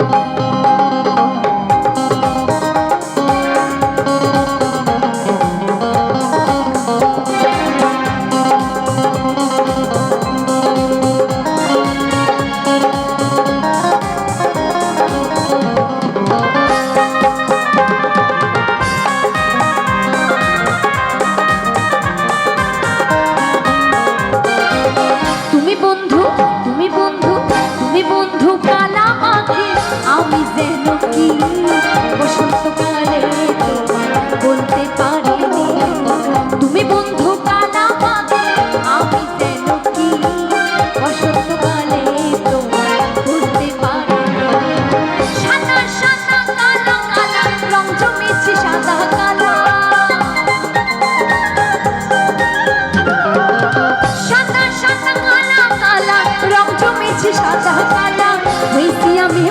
তুমি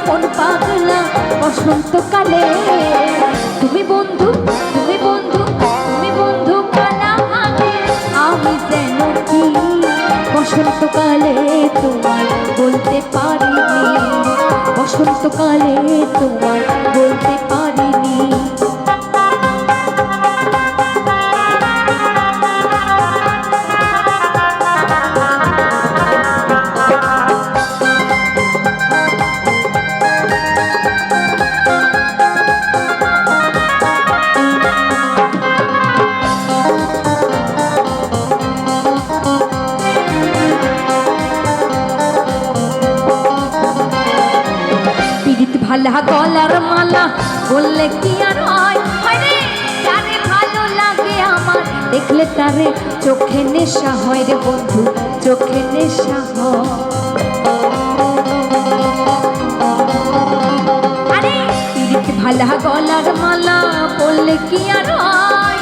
মন পাগলা। বসন্তকালে তুমি বন্ধু তুমি বন্ধু তুমি বন্ধু কালা আগে আমি যেন কি বসন্তকালে তোমায় বলতে পারিনি। বসন্তকালে তোমায় বলতে ভালা গলার মালা বললে কি আর হয়? ভালো লাগে আমার, দেখলে তারে চোখে নেশা হয় রে বন্ধু, চোখে নেশা হয়। ভালা গলার মালা বললে কি আর হয়?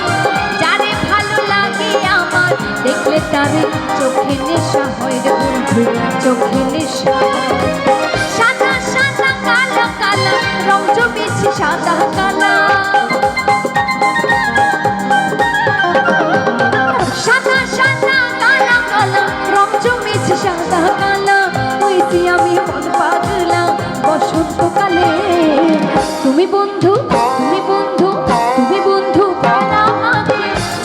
যারে লাগে আমার তারে চোখে নেশা হয় রে বন্ধু, চোখে নেশা সাদা কালা। সাদা সাদা কালা কালা। রং জমেছে সাদা কালা। তুমি বন্ধু তুমি বন্ধু বন্ধু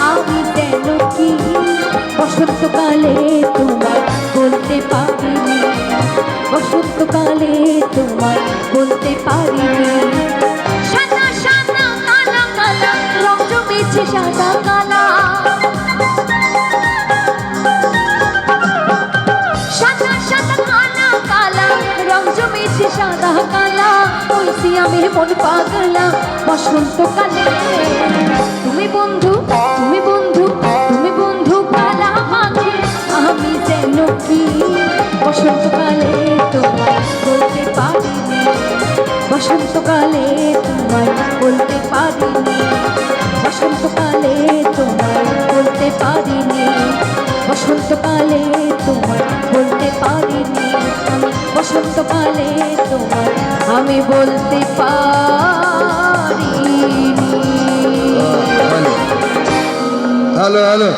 আমি যেন কি বসন্তকালে তোমায় বলতে পারিনি। বসন্তকালে তোমায় বলতে পারিনি। মন পাগলা বসন্তকালে তুমি বন্ধু তুমি বন্ধু তুমি বন্ধু কালা মাঝে আমি যেন কি? বসন্তকালে তোমায় বলতে পারিনি। বসন্তকালে তোমায় বলতে পারিনি। বসন্তকালে তোমায় বলতে পারিনি। বসন্তকালে তোমায় বলতে পারিনি। বসন্তকালে তোমায় আমি বলতে পারিনি হ্যালো হ্যালো